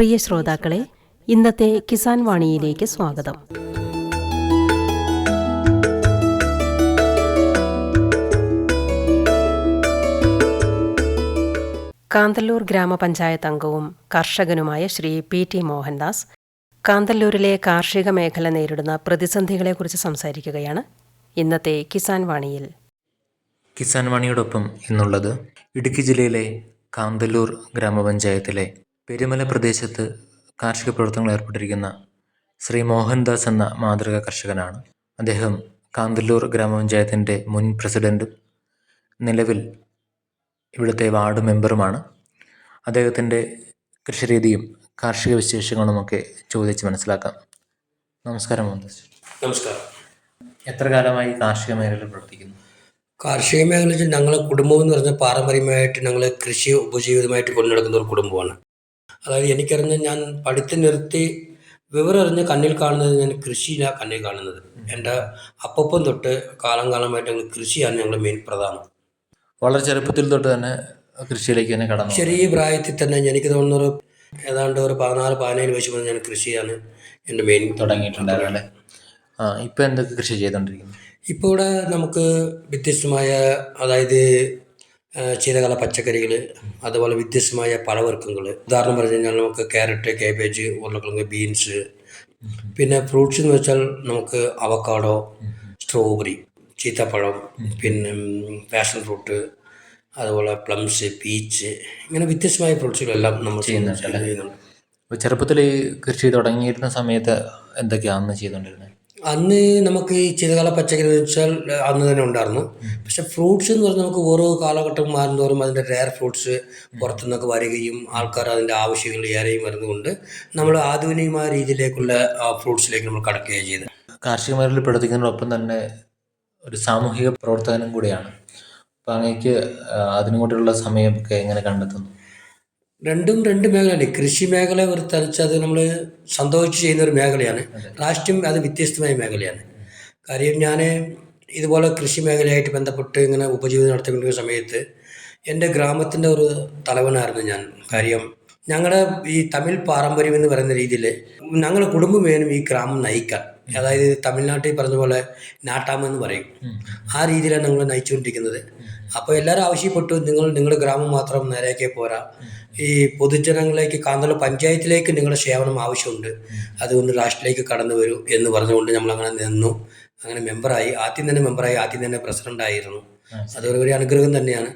പ്രിയ ശ്രോതാക്കളെ ഇന്നത്തെ കിസാൻ വാണിയിലേക്ക് സ്വാഗതം. കാന്തല്ലൂർ ഗ്രാമപഞ്ചായത്ത് അംഗവും കർഷകനുമായ ശ്രീ പി ടി മോഹൻദാസ് കാന്തല്ലൂരിലെ കാർഷിക മേഖല നേരിടുന്ന പ്രതിസന്ധികളെക്കുറിച്ച് സംസാരിക്കുകയാണ് ഇന്നത്തെ കിസാൻ വാണിയിൽ. കിസാൻ വാണിയോടൊപ്പം എന്നുള്ളത് ഇടുക്കി ജില്ലയിലെ കാന്തല്ലൂർ ഗ്രാമപഞ്ചായത്തിലെ പെരുമല പ്രദേശത്ത് കാർഷിക പ്രവർത്തനങ്ങൾ ഏർപ്പെട്ടിരിക്കുന്ന ശ്രീ മോഹൻദാസ് എന്ന മാതൃക കർഷകനാണ്. അദ്ദേഹം കാന്തല്ലൂർ ഗ്രാമപഞ്ചായത്തിന്റെ മുൻ പ്രസിഡന്റും നിലവിൽ ഇവിടുത്തെ വാർഡ് മെമ്പറുമാണ്. അദ്ദേഹത്തിന്റെ കൃഷിരീതിയും കാർഷിക വിശേഷങ്ങളുമൊക്കെ ചോദിച്ച് മനസ്സിലാക്കാം. നമസ്കാരം മോഹൻദാസ്. നമസ്കാരം. എത്ര കാലമായി കാർഷിക മേഖലയിൽ പ്രവർത്തിക്കുന്നു? കാർഷിക മേഖലയിൽ ഞങ്ങളെ കുടുംബം എന്ന് പറഞ്ഞാൽ പാരമ്പര്യമായിട്ട് ഞങ്ങൾ കൃഷി ഉപജീവിതമായിട്ട് കൊണ്ടു നടക്കുന്ന ഒരു കുടുംബമാണ്. അതായത് എനിക്കറിഞ്ഞ ഞാൻ പഠിത്തം നിർത്തി വിവരറിഞ്ഞ് കണ്ണിൽ കാണുന്നത് ഞാൻ കൃഷിയിലാണ് കണ്ണിൽ കാണുന്നത്. എന്റെ അപ്പപ്പം തൊട്ട് കാലം കാലമായിട്ട് ഞങ്ങൾ കൃഷിയാണ് ഞങ്ങളുടെ മെയിൻ പ്രധാനം. വളരെ ചെറുപ്പത്തിൽ തൊട്ട് തന്നെ കൃഷിയിലേക്ക് തന്നെ കടന്നു ചെറിയ പ്രായത്തിൽ തന്നെ എനിക്ക് തോന്നുന്നൊരു ഏതാണ്ട് ഒരു പതിനാല് പതിനേഴ് വയസ്സ് മുതൽ ഞാൻ കൃഷിയാണ് എന്റെ മെയിൻ തുടങ്ങിയിട്ടുണ്ടായിരുന്നു അല്ലേ? ആ ഇപ്പം എന്തൊക്കെ കൃഷി ചെയ്തുകൊണ്ടിരിക്കുന്നു? ഇപ്പോൾ ഇവിടെ നമുക്ക് വ്യത്യസ്തമായ അതായത് ശീതകാല പച്ചക്കറികൾ അതുപോലെ വ്യത്യസ്തമായ പഴവർഗങ്ങൾ ഉദാഹരണം പറഞ്ഞു കഴിഞ്ഞാൽ നമുക്ക് ക്യാരറ്റ് കാബേജ് ഉരുളക്കിഴങ്ങ് ബീൻസ് പിന്നെ ഫ്രൂട്ട്സ് എന്ന് വെച്ചാൽ നമുക്ക് അവക്കാഡോ സ്ട്രോബെറി ചീത്തപ്പഴം പിന്നെ പാഷൻ ഫ്രൂട്ട് അതുപോലെ പ്ലംസ് പീച്ച് ഇങ്ങനെ വ്യത്യസ്തമായ ഫ്രൂട്ട്സുകളെല്ലാം നമ്മൾ ചെയ്യുന്നുണ്ട്? ചെറുപ്പത്തിൽ കൃഷി തുടങ്ങിയിരുന്ന സമയത്ത് എന്തൊക്കെയാണ് ചെയ്തുകൊണ്ടിരുന്നത് അന്ന് നമുക്ക് ഈ ചിലകാല പച്ചക്കറി വെച്ചാൽ അന്ന് തന്നെ ഉണ്ടായിരുന്നു. പക്ഷെ ഫ്രൂട്ട്സ് എന്ന് പറഞ്ഞാൽ നമുക്ക് ഓരോ കാലഘട്ടം മാറുന്നതോറും അതിന്റെ റെയർ ഫ്രൂട്ട്സ് പുറത്തുനിന്നൊക്കെ വരികയും ആൾക്കാർ അതിന്റെ ആവശ്യങ്ങൾ ഏറെയും വരുന്നതുകൊണ്ട് നമ്മൾ ആധുനികമായ രീതിയിലേക്കുള്ള ഫ്രൂട്ട്സിലേക്ക് നമ്മൾ കടക്കുകയാണ് ചെയ്തത് കാർഷിക മേഖലയിൽ പ്രവർത്തിക്കുന്നതിനൊപ്പം തന്നെ ഒരു സാമൂഹിക പ്രവർത്തകനും കൂടിയാണ്. അപ്പോൾ അങ്ങേക്ക് അതിനുകൂടിയുള്ള അതിനും കൂടിയുള്ള സമയമൊക്കെ എങ്ങനെ കണ്ടെത്തുന്നു? രണ്ടും രണ്ട് മേഖലയാണ് കൃഷി മേഖല ഒരു തരച്ച് അത് നമ്മൾ സന്തോഷിച്ച് ചെയ്യുന്ന ഒരു മേഖലയാണ്. രാഷ്ട്രീയം അത് വ്യത്യസ്തമായ മേഖലയാണ്. കാര്യം ഞാൻ ഇതുപോലെ കൃഷി മേഖലയായിട്ട് ബന്ധപ്പെട്ട് ഇങ്ങനെ ഉപജീവിതം നടത്തിക്കൊണ്ടിരുന്ന സമയത്ത് എന്റെ ഗ്രാമത്തിന്റെ ഒരു തലവനായിരുന്നു ഞാൻ. കാര്യം ഞങ്ങളുടെ ഈ തമിഴ് പാരമ്പര്യം എന്ന് പറയുന്ന രീതിയിൽ ഞങ്ങളുടെ കുടുംബം വേണം ഈ ഗ്രാമം നയിക്കാൻ. അതായത് തമിഴ്നാട്ടിൽ പറഞ്ഞ പോലെ നാട്ടാമെന്ന് പറയും. ആ രീതിയിലാണ് ഞങ്ങൾ നയിച്ചുകൊണ്ടിരിക്കുന്നത്. അപ്പോൾ എല്ലാവരും ആവശ്യപ്പെട്ടു നിങ്ങൾ നിങ്ങളുടെ ഗ്രാമം മാത്രം നേരെയൊക്കെ പോരാ. ഈ പൊതുജനങ്ങളിലേക്ക് കാന്തള പഞ്ചായത്തിലേക്ക് നിങ്ങളുടെ സേവനം ആവശ്യമുണ്ട്. അതുകൊണ്ട് രാഷ്ട്രീയത്തിലേക്ക് കടന്നു വരൂ എന്ന് പറഞ്ഞുകൊണ്ട് നമ്മൾ അങ്ങനെ നിന്നു. അങ്ങനെ മെമ്പറായി. ആദ്യം തന്നെ മെമ്പറായി. ആദ്യം തന്നെ പ്രസിഡന്റ് ആയിരുന്നു അതൊരു ഒരു അനുഗ്രഹം തന്നെയാണ്.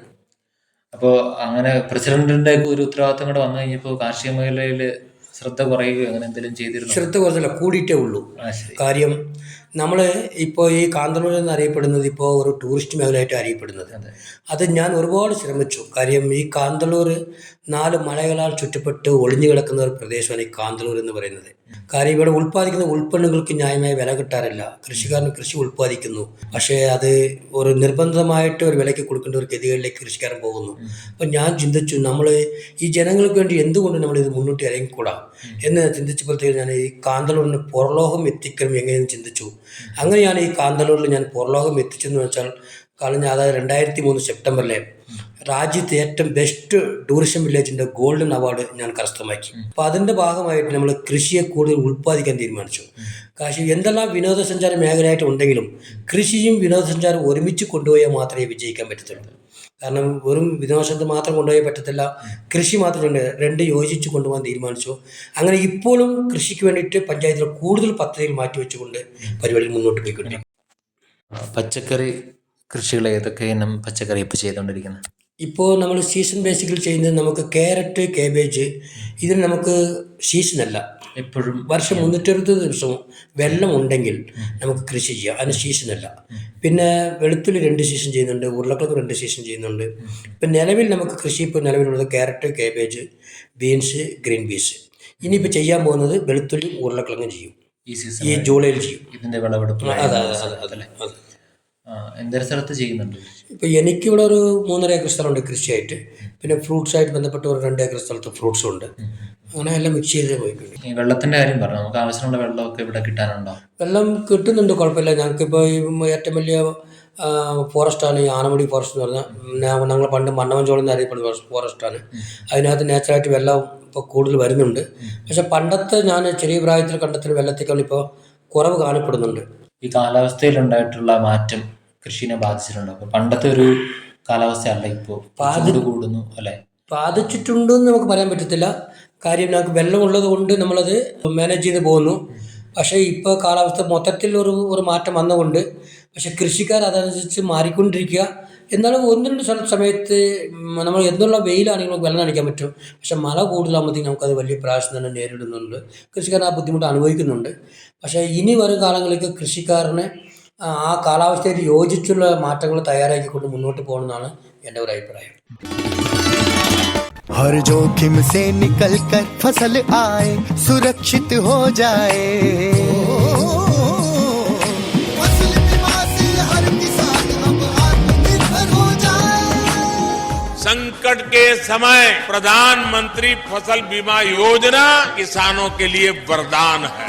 അപ്പോൾ അങ്ങനെ പ്രസിഡന്റിന്റെ ഒരു ഉത്തരവാദിത്തം കൂടെ വന്നു കഴിഞ്ഞപ്പോൾ കാർഷിക മേഖലയിൽ ശ്രദ്ധ കുറയുകയോ അങ്ങനെ എന്തെങ്കിലും ചെയ്തിരുന്നു? ശ്രദ്ധ കുറച്ചല്ല കൂടിയിട്ടേ ഉള്ളൂ. കാര്യം നമ്മൾ ഇപ്പോൾ ഈ കാന്തളൂർ എന്നറിയപ്പെടുന്നത് ഇപ്പോൾ ഒരു ടൂറിസ്റ്റ് മേഖലയായിട്ട് അറിയപ്പെടുന്നത്. അത്. ഞാൻ ഒരുപാട് ശ്രമിച്ചു. കാര്യം ഈ കാന്തളൂർ നാല് മലകളാൽ ചുറ്റപ്പെട്ട് ഒളിഞ്ഞു കിടക്കുന്ന ഒരു പ്രദേശമാണ് ഈ കാന്തളൂർ എന്ന് പറയുന്നത്. കാര്യം ഇവിടെ ഉൽപ്പാദിക്കുന്ന ഉൽപ്പന്നങ്ങൾക്ക് ന്യായമായ വില കിട്ടാറില്ല. കൃഷിക്കാരന് കൃഷി ഉൽപ്പാദിക്കുന്നു. പക്ഷേ അത് ഒരു നിർബന്ധമായിട്ട് ഒരു വിലയ്ക്ക് കൊടുക്കേണ്ട ഒരു ഗതികളിലേക്ക് കൃഷിക്കാരൻ പോകുന്നു. അപ്പം ഞാൻ ചിന്തിച്ചു നമ്മൾ ഈ ജനങ്ങൾക്ക് വേണ്ടി എന്തുകൊണ്ട് നമ്മൾ ഇത് മുന്നോട്ട് ഇറങ്ങിക്കൂടാ? എന്ന് ചിന്തിച്ചപ്പോഴത്തേക്ക് ഞാൻ ഈ കാന്തളൂരിന് പുറലോകം എത്തിക്കണം എങ്ങനെയെന്ന് ചിന്തിച്ചു. അങ്ങനെയാണ് ഈ കാന്തല്ലൂരിൽ ഞാൻ പുറലോകം എത്തിച്ചെന്ന് വെച്ചാൽ കഴിഞ്ഞ അതായത് രണ്ടായിരത്തി മൂന്ന് സെപ്റ്റംബറിലെ രാജ്യത്തെ ഏറ്റവും ബെസ്റ്റ് ടൂറിസം വില്ലേജിന്റെ ഗോൾഡൻ അവാർഡ് ഞാൻ കരസ്ഥമാക്കി. അപ്പം അതിന്റെ ഭാഗമായിട്ട് നമ്മൾ കൃഷിയെ കൂടുതൽ ഉൽപ്പാദിക്കാൻ തീരുമാനിച്ചു. കാശി എന്തെല്ലാം വിനോദസഞ്ചാര മേഖലയായിട്ട് ഉണ്ടെങ്കിലും കൃഷിയും വിനോദസഞ്ചാരം ഒരുമിച്ച് കൊണ്ടുപോയാൽ മാത്രമേ വിജയിക്കാൻ പറ്റത്തുള്ളൂ. കാരണം വെറും വിനോദസഞ്ചാരം മാത്രം കൊണ്ടുപോയി പറ്റത്തില്ല. കൃഷി മാത്രമുണ്ട്. രണ്ട് യോജിച്ച് കൊണ്ടുപോകാൻ തീരുമാനിച്ചു. അങ്ങനെ ഇപ്പോഴും കൃഷിക്ക് വേണ്ടിയിട്ട് പഞ്ചായത്തിൽ കൂടുതൽ പദ്ധതികൾ മാറ്റിവെച്ചുകൊണ്ട് പരിപാടികൾ മുന്നോട്ട് പോയിക്കൊണ്ടിരിക്കും പച്ചക്കറി കൃഷികൾ ഏതൊക്കെ ഇനം പച്ചക്കറി ഇപ്പോൾ ചെയ്തുകൊണ്ടിരിക്കുന്നത്? ഇപ്പോൾ നമ്മൾ സീസൺ ബേസിക്കൽ ചെയ്യുന്നത് നമുക്ക് ക്യാരറ്റ് കാബേജ് ഇതിന് നമുക്ക് സീസൺ അല്ല. എപ്പോഴും വർഷം മുന്നൂറ്ററുപത് ദിവസവും വെള്ളം ഉണ്ടെങ്കിൽ നമുക്ക് കൃഷി ചെയ്യാം. അതിന് അല്ല. പിന്നെ വെളുത്തുള്ളി രണ്ട് സീസൺ ചെയ്യുന്നുണ്ട് ഉരുളക്കിഴങ്ങ് രണ്ട് സീസൺ ചെയ്യുന്നുണ്ട്. ഇപ്പം നിലവിൽ നമുക്ക് കൃഷി ഇപ്പോൾ നിലവിലുള്ളത് carrot cabbage beans green peas ഇനിയിപ്പോൾ ചെയ്യാൻ പോകുന്നത് വെളുത്തുള്ളി ഉരുളക്കിഴങ്ങ് ചെയ്യും. ഈ സീസൺ ഈ ജൂലൈയിൽ ചെയ്യും. ഇതിന്റെ വിളവെടുപ്പ് അതെ അതെ അതെ അതെ. എന്തൊരു സ്ഥലത്ത് ചെയ്യുന്നുണ്ട്? ഇപ്പോൾ എനിക്കിവിടെ ഒരു മൂന്നര ഏക്കർ സ്ഥലമുണ്ട് കൃഷിയായിട്ട്. പിന്നെ ഫ്രൂട്ട്സായിട്ട് ബന്ധപ്പെട്ട് ഒരു രണ്ട് ഏക്കർ സ്ഥലത്ത് ഫ്രൂട്ട്സും ഉണ്ട്. അങ്ങനെ എല്ലാം മിക്സ് ചെയ്ത് പോയിട്ടുണ്ട് വെള്ളത്തിന്റെ വെള്ളത്തിന്റെ കാര്യം പറഞ്ഞു? നമുക്ക് ആവശ്യമുള്ള വെള്ളമൊക്കെ ഇവിടെ കിട്ടാനുണ്ടോ? വെള്ളം കിട്ടുന്നുണ്ട് കുഴപ്പമില്ല. ഞങ്ങൾക്കിപ്പോൾ ഈ ഏറ്റവും വലിയ ഫോറസ്റ്റാണ് ഈ ആനമുടി ഫോറസ്റ്റ് എന്ന് പറഞ്ഞാൽ ഞങ്ങൾ പണ്ട് മണ്ണവഞ്ചോളം അറിയപ്പെടുന്ന ഫോറസ്റ്റാണ് അതിനകത്ത് നാച്ചുറലായിട്ട് വെള്ളം ഇപ്പോൾ കൂടുതൽ വരുന്നുണ്ട്. പക്ഷെ പണ്ടത്തെ ഞാൻ ചെറിയ പ്രായത്തിൽ കണ്ടെത്തുന്ന വെള്ളത്തേക്കാൾ ഇപ്പോൾ കുറവ് കാണപ്പെടുന്നുണ്ട്. ഈ കാലാവസ്ഥയിലുണ്ടായിട്ടുള്ള മാറ്റം കൃഷിനെ ബാധിച്ചിട്ടുണ്ടോ. അപ്പൊ പണ്ടത്തെ ഒരു കാലാവസ്ഥ അല്ല ഇപ്പോൾ ചൂട് കൂടുന്നു അല്ലെ? ബാധിച്ചിട്ടുണ്ടെന്ന് നമുക്ക് പറയാൻ പറ്റത്തില്ല. കാര്യം ഞങ്ങൾക്ക് വെള്ളമുള്ളത് കൊണ്ട് നമ്മളത് മാനേജ് ചെയ്ത് പോകുന്നു. പക്ഷേ ഇപ്പോൾ കാലാവസ്ഥ മൊത്തത്തിൽ ഒരു ഒരു മാറ്റം വന്നുകൊണ്ട് പക്ഷെ കൃഷിക്കാർ അതനുസരിച്ച് മാറിക്കൊണ്ടിരിക്കുക. എന്നാലും ഒന്ന് രണ്ട് സ്ഥല സമയത്ത് നമ്മൾ എന്നുള്ള വെയിലാണെങ്കിൽ നമുക്ക് വെള്ളം നനയ്ക്കാൻ പറ്റും. പക്ഷേ മഴ കൂടുതലാകുമ്പോഴത്തേക്കും നമുക്കത് വലിയ പ്രാവശ്യം തന്നെ നേരിടുന്നുണ്ട്. കൃഷിക്കാരൻ ആ ബുദ്ധിമുട്ട് അനുഭവിക്കുന്നുണ്ട്. പക്ഷേ ഇനി വരും കാലങ്ങളിലേക്ക് കൃഷിക്കാരന് ആ ആ കാലാവസ്ഥയായിട്ട് യോജിച്ചുള്ള മാറ്റങ്ങൾ തയ്യാറാക്കിക്കൊണ്ട് മുന്നോട്ട് പോകണമെന്നാണ് എൻ്റെ ഒരു അഭിപ്രായം हर जोखिम से निकल कर फसल आए सुरक्षित हो जाए फसल बीमा से हर किसान अब आत्मनिर्भर हो जाए संकट के समय प्रधानमंत्री फसल बीमा योजना किसानों के लिए वरदान है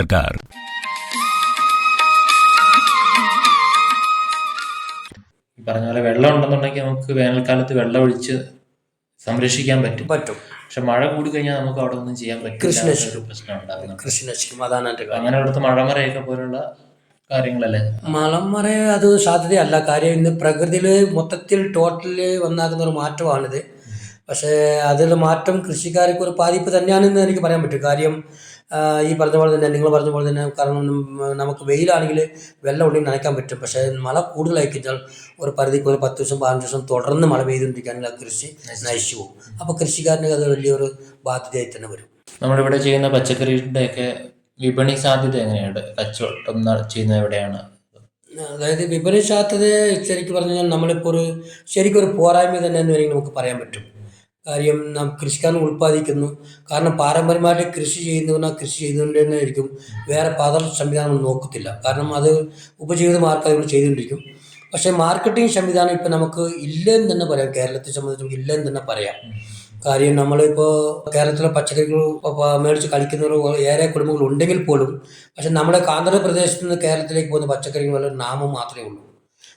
സർക്കാർ. പറഞ്ഞ പോലെ വെള്ളം ഉണ്ടെന്നുണ്ടെങ്കിൽ നമുക്ക് വേനൽക്കാലത്ത് വെള്ളം ഒഴിച്ച് സംരക്ഷിക്കാൻ പറ്റും. പറ്റും. പക്ഷെ മഴ കൂടി കഴിഞ്ഞാൽ നമുക്ക് അവിടെ ഒന്നും ചെയ്യാൻ പറ്റില്ല. കാര്യം. അങ്ങനെ അവിടുത്തെ മഴമറയൊക്കെ പോലുള്ള കാര്യങ്ങളല്ലേ? മഴമറ അത് സാധ്യതയല്ല. കാര്യം ഇന്ന് പ്രകൃതിയിൽ മൊത്തത്തിൽ ടോട്ടലി വന്നാക്കുന്ന ഒരു മാറ്റമാണിത്. പക്ഷേ അതിൽ മാറ്റം കൃഷിക്കാർക്ക് ഒരു പാതിപ്പ് തന്നെയാണെന്ന് എനിക്ക് പറയാൻ പറ്റും. കാര്യം ഈ പറഞ്ഞ പോലെ തന്നെ നിങ്ങൾ പറഞ്ഞ പോലെ തന്നെ കാരണം നമുക്ക് വെയിലാണെങ്കിൽ വെള്ളം ഉണ്ടെങ്കിൽ നനയ്ക്കാൻ പറ്റും. പക്ഷേ മഴ കൂടുതലായി കഴിഞ്ഞാൽ ഒരു പരിധിക്ക് ഒരു പത്ത് ദിവസം പതിനഞ്ച് ദിവസം തുടർന്ന് മഴ പെയ്തുകൊണ്ടിരിക്കുകയാണെങ്കിൽ ആ കൃഷി നശിച്ചു. പോകും. അപ്പോൾ കൃഷിക്കാരന് അത് വലിയൊരു ബാധ്യതയായി തന്നെ വരും. നമ്മളിവിടെ ചെയ്യുന്ന പച്ചക്കറിയുടെ ഒക്കെ വിപണി സാധ്യത എങ്ങനെയാണ് കച്ചവടം ചെയ്യുന്നത് എവിടെയാണ്? അതായത് വിപണി സാധ്യത ശരിക്കും പറഞ്ഞു കഴിഞ്ഞാൽ നമ്മളിപ്പോൾ ഒരു ശരിക്കും ഒരു പോരായ്മ തന്നെ എന്ന് വേണമെങ്കിൽ നമുക്ക് പറയാൻ പറ്റും. കാര്യം നാം കൃഷിക്കാരൻ ഉൽപ്പാദിക്കുന്നു. കാരണം പാരമ്പര്യമായിട്ട് കൃഷി ചെയ്യുന്നവനാ കൃഷി ചെയ്തുകൊണ്ട് തന്നെ ആയിരിക്കും. വേറെ പാത സംവിധാനം നോക്കത്തില്ല. കാരണം അത് ഉപജീവിത മാർഗം ചെയ്തുകൊണ്ടിരിക്കും. പക്ഷേ മാർക്കറ്റിംഗ് സംവിധാനം ഇപ്പം നമുക്ക് ഇല്ലെന്ന് തന്നെ പറയാം. കേരളത്തെ സംബന്ധിച്ച് നമുക്ക് ഇല്ലെന്ന് തന്നെ പറയാം. കാര്യം നമ്മളിപ്പോൾ കേരളത്തിലെ പച്ചക്കറികൾ മേടിച്ച് കഴിക്കുന്നവർ ഏറെ കുടുംബങ്ങൾ ഉണ്ടെങ്കിൽ പോലും പക്ഷെ നമ്മുടെ കാന്തര പ്രദേശത്ത് നിന്ന് കേരളത്തിലേക്ക് പോകുന്ന പച്ചക്കറികൾ നാമം മാത്രമേ ഉള്ളൂ.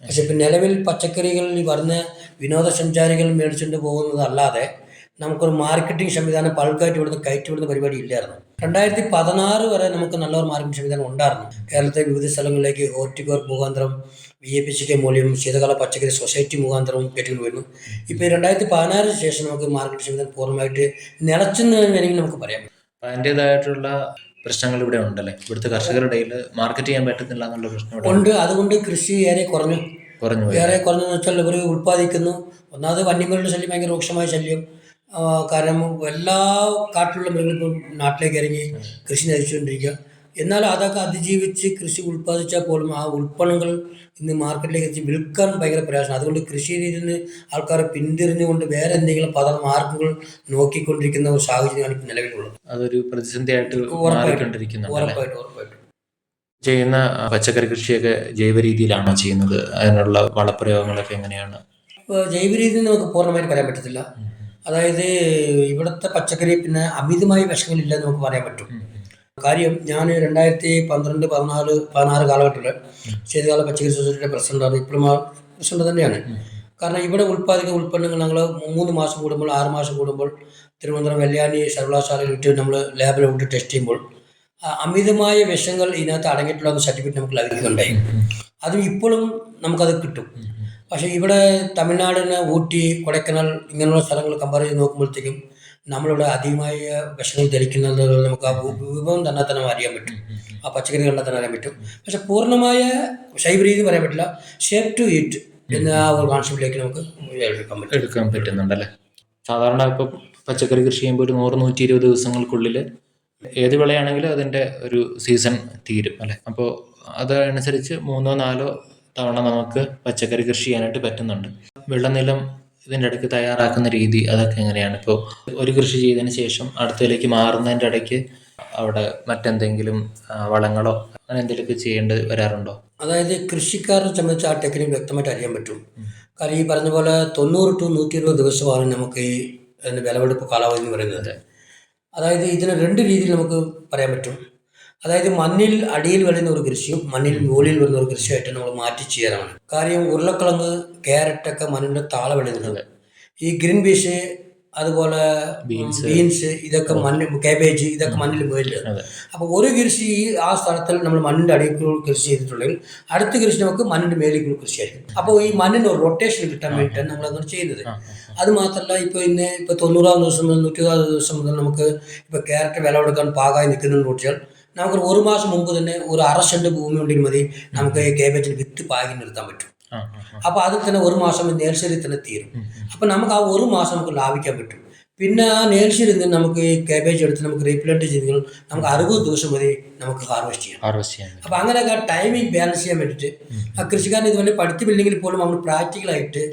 പക്ഷെ ഇപ്പം നിലവിൽ പച്ചക്കറികളിൽ ഈ വരുന്ന വിനോദസഞ്ചാരികൾ മേടിച്ചുകൊണ്ട് പോകുന്നതല്ലാതെ നമുക്കൊരു മാർക്കറ്റിംഗ് സംവിധാനം ബൾക്കായിട്ട് ഇവിടുന്ന് കയറ്റി വിടുന്ന പരിപാടി ഇല്ലായിരുന്നു. രണ്ടായിരത്തി പതിനാറ് വരെ നമുക്ക് നല്ലൊരു മാർക്കറ്റിംഗ് സംവിധാനം ഉണ്ടായിരുന്നു. കേരളത്തെ വിവിധ സ്ഥലങ്ങളിലേക്ക് ഓർട്ടിക്കോർ മുഖാന്തരം V A P C K മൂല്യം ശീതകാല പച്ചക്കറി സൊസൈറ്റി മുഖാന്തരവും കയറ്റിക്കൊണ്ട് വരുന്നു ഇപ്പോൾ രണ്ടായിരത്തി പതിനാറിന് ശേഷം നമുക്ക് മാർക്കറ്റ് സംവിധാനം പൂർണമായിട്ട് നിലച്ചെന്ന് വേണമെങ്കിൽ നമുക്ക് പറയാം. അതിന്റെതായിട്ടുള്ള പ്രശ്നങ്ങൾ ഇവിടെ ഉണ്ടല്ലേ? ഇവിടുത്തെ കർഷകരുടെ മാർക്കറ്റ് ചെയ്യാൻ പറ്റുന്നില്ല എന്നുള്ള പ്രശ്നം ഉണ്ട്. അതുകൊണ്ട് കൃഷി ഏറെ കുറഞ്ഞു. കുറഞ്ഞു ഏറെ കുറഞ്ഞെന്ന് വെച്ചാൽ ഇവർ ഉൽപ്പാദിക്കുന്നു. ഒന്നാമത് വന്യമൃഗങ്ങളുടെ ശല്യം ഭയങ്കര രൂക്ഷമായ ശല്യം. കാരണം എല്ലാ കാട്ടിലുള്ള മൃഗങ്ങളും ഇപ്പം നാട്ടിലേക്ക് ഇറങ്ങി കൃഷി നശിച്ചുകൊണ്ടിരിക്കുക. എന്നാൽ അതൊക്കെ അതിജീവിച്ച് കൃഷി ഉൽപ്പാദിച്ചാൽ പോലും ആ ഉൽപ്പന്നങ്ങൾ ഇന്ന് മാർക്കറ്റിലേക്ക് എത്തി വിൽക്കാൻ ഭയങ്കര പ്രയാസമാണ്. അതുകൊണ്ട് കൃഷി രീതിയിൽ നിന്ന് ആൾക്കാരെ പിന്തിരിഞ്ഞുകൊണ്ട് വേറെ എന്തെങ്കിലും പദ മാർഗങ്ങൾ നോക്കിക്കൊണ്ടിരിക്കുന്ന ഒരു സാഹചര്യമാണ് ഇപ്പം നിലവിലുള്ളത്. അതൊരു പ്രതിസന്ധിയായിട്ട്? ഉറപ്പായിട്ടും ഉറപ്പായിട്ടും. ചെയ്യുന്ന പച്ചക്കറി കൃഷിയൊക്കെ ജൈവ രീതിയിലാണോ ചെയ്യുന്നത്? അതിനുള്ള വളപ്രയോഗങ്ങളൊക്കെ എങ്ങനെയാണ്? ജൈവ രീതി നമുക്ക് പൂർണമായിട്ട് പറയാൻ പറ്റത്തില്ല. അതായത് ഇവിടുത്തെ പച്ചക്കറി പിന്നെ അമിതമായി വിഷങ്ങളില്ലെന്ന് നമുക്ക് പറയാൻ പറ്റും. കാര്യം ഞാൻ രണ്ടായിരത്തി പന്ത്രണ്ട് പതിനാല് പതിനാറ് കാലഘട്ടത്തിൽ ശീതകാല പച്ചക്കറി സൊസൈറ്റിയുടെ പ്രസിഡന്റാണ് ഇപ്പോഴും പ്രസിഡന്റ് തന്നെയാണ്. കാരണം ഇവിടെ ഉൽപ്പാദിക്കുന്ന ഉൽപ്പന്നങ്ങൾ ഞങ്ങൾ മൂന്ന് മാസം കൂടുമ്പോൾ ആറ് മാസം കൂടുമ്പോൾ തിരുവനന്തപുരം വെള്ളിയാനി സർവകലാശാലയിൽ വിട്ട് നമ്മൾ ലാബിൽ വിട്ട് ടെസ്റ്റ് ചെയ്യുമ്പോൾ അമിതമായ വിഷങ്ങൾ ഇതിനകത്ത് അടങ്ങിയിട്ടുള്ള സർട്ടിഫിക്കറ്റ് നമുക്ക് ലഭിക്കുന്നുണ്ടായി അതും ഇപ്പോഴും നമുക്കത് കിട്ടും. പക്ഷേ ഇവിടെ തമിഴ്നാടിന് ഊട്ടി കൊടൈക്കനാൽ ഇങ്ങനെയുള്ള സ്ഥലങ്ങൾ കമ്പയർ ചെയ്ത് നോക്കുമ്പോഴത്തേക്കും നമ്മളിവിടെ അധികമായ വിഷങ്ങൾ ധരിക്കുന്നത് നമുക്ക് ആ വിഭവം തന്നെ തന്നെ അറിയാൻ പറ്റും. ആ പച്ചക്കറി കണ്ടാൽ തന്നെ അറിയാൻ പറ്റും. പക്ഷെ പൂർണമായ ശൈവ രീതി പറയാൻ പറ്റില്ല. ഷേപ്പ് ടു ഈറ്റ് എന്ന ആ ഒരു കോൺസെപ്റ്റിലേക്ക് നമുക്ക് എടുക്കാൻ പറ്റും. എടുക്കാൻ പറ്റുന്നുണ്ടല്ലേ സാധാരണ ഇപ്പം പച്ചക്കറി കൃഷി ചെയ്യുമ്പോൾ ഒരു നൂറ് നൂറ്റി ഇരുപത് ദിവസങ്ങൾക്കുള്ളിൽ ഏത് വിളയാണെങ്കിലും അതിന്റെ ഒരു സീസൺ തീരും അല്ലേ? അപ്പോൾ അതനുസരിച്ച് മൂന്നോ നാലോ തവണ നമുക്ക് പച്ചക്കറി കൃഷി ചെയ്യാനായിട്ട് പറ്റുന്നുണ്ട്. വെള്ളനിലം ഇതിന്റെ ഇടയ്ക്ക് തയ്യാറാക്കുന്ന രീതി അതൊക്കെ എങ്ങനെയാണ്? ഇപ്പോൾ ഒരു കൃഷി ചെയ്തതിന് ശേഷം അടുത്തതിലേക്ക് മാറുന്നതിന്റെ ഇടയ്ക്ക് അവിടെ മറ്റെന്തെങ്കിലും വളങ്ങളോ അങ്ങനെ എന്തെങ്കിലുമൊക്കെ ചെയ്യേണ്ടി വരാറുണ്ടോ? അതായത് കൃഷിക്കാരെ സംബന്ധിച്ച് ആ ടെക്നിക്ക് വ്യക്തമായിട്ട് അറിയാൻ പറ്റും. കാരണം ഈ പറഞ്ഞ പോലെ തൊണ്ണൂറ് ടു നൂറ്റി ഇരുപത് ദിവസമാണ് നമുക്ക് ഈ വിലവെടുപ്പ് വിളവെടുപ്പ് കാലാവധി എന്ന് പറയുന്നത്. അതായത് ഇതിനെ രണ്ട് രീതിയിൽ നമുക്ക് പറയാൻ പറ്റും. അതായത് മണ്ണിൽ അടിയിൽ വരുന്ന ഒരു കൃഷിയും മണ്ണിൽ മുകളിൽ വരുന്ന ഒരു കൃഷിയായിട്ട് നമ്മൾ മാറ്റി ചെയ്യാനാണ് കാര്യം ഉരുളക്കിഴങ്ങ് ക്യാരറ്റൊക്കെ മണ്ണിന്റെ താഴെ വിളയുന്നുണ്ട് ഈ ഗ്രീൻ പീസ് അതുപോലെ. ബീൻസ് ഇതൊക്കെ മണ്ണ് കാബേജ് ഇതൊക്കെ മണ്ണിൽ അതെ. അപ്പോൾ ഒരു കൃഷി ആ സ്ഥലത്തിൽ നമ്മൾ മണ്ണിന്റെ അടിയിൽ കൃഷി ചെയ്തിട്ടുണ്ടെങ്കിൽ അടുത്ത കൃഷി നമുക്ക് മണ്ണിന്റെ മേലിൽ കൂടി കൃഷിയായിരിക്കും അപ്പോൾ ഈ മണ്ണിന് ഒരു റൊട്ടേഷൻ കിട്ടാൻ വേണ്ടിയിട്ടാണ് നമ്മൾ അങ്ങനെ ചെയ്യുന്നത് അത് മാത്രമല്ല ഇപ്പോൾ ഇന്ന് ഇപ്പോൾ തൊണ്ണൂറാം ദിവസം മുതൽ നൂറ്റിയാറ് ദിവസം മുതൽ നമുക്ക് ഇപ്പോൾ ക്യാരറ്റ് കൊടുക്കാൻ പാകമായി നിൽക്കുന്നുണ്ട് വെച്ചാൽ നമുക്ക് ഒരു മാസം മുമ്പ് തന്നെ ഒരു അര സെന്റ് ഭൂമി ഉണ്ടെങ്കിൽ മതി നമുക്ക് കേബേജിന് വിത്ത് പാകി നിർത്താൻ പറ്റും. അപ്പോൾ അതിൽ തന്നെ ഒരു മാസം നേൽശ്ശേരി തന്നെ തീരും. അപ്പോൾ നമുക്ക് ആ ഒരു മാസം നമുക്ക് ലാഭിക്കാൻ പറ്റും. പിന്നെ ആ നേൽശ്ശേരി നിന്ന് നമുക്ക് ഈ കാബേജ് എടുത്ത് നമുക്ക് റീപ്ലാന്റ് ചെയ്തെങ്കിൽ നമുക്ക് അറുപത് ദിവസം വരെ നമുക്ക് ഹാർവെസ്റ്റ് ചെയ്യാം. ഹാർവെസ്റ്റ് ചെയ്യാം. അപ്പോൾ അങ്ങനെയൊക്കെ ടൈമിംഗ് ബാലൻസ് ചെയ്യാൻ വേണ്ടിയിട്ട് ആ കൃഷിക്കാരൻ ഇതുപോലെ പഠിച്ചിട്ടില്ലെങ്കിൽ പോലും നമ്മൾ പ്രാക്ടിക്കലായിട്ട്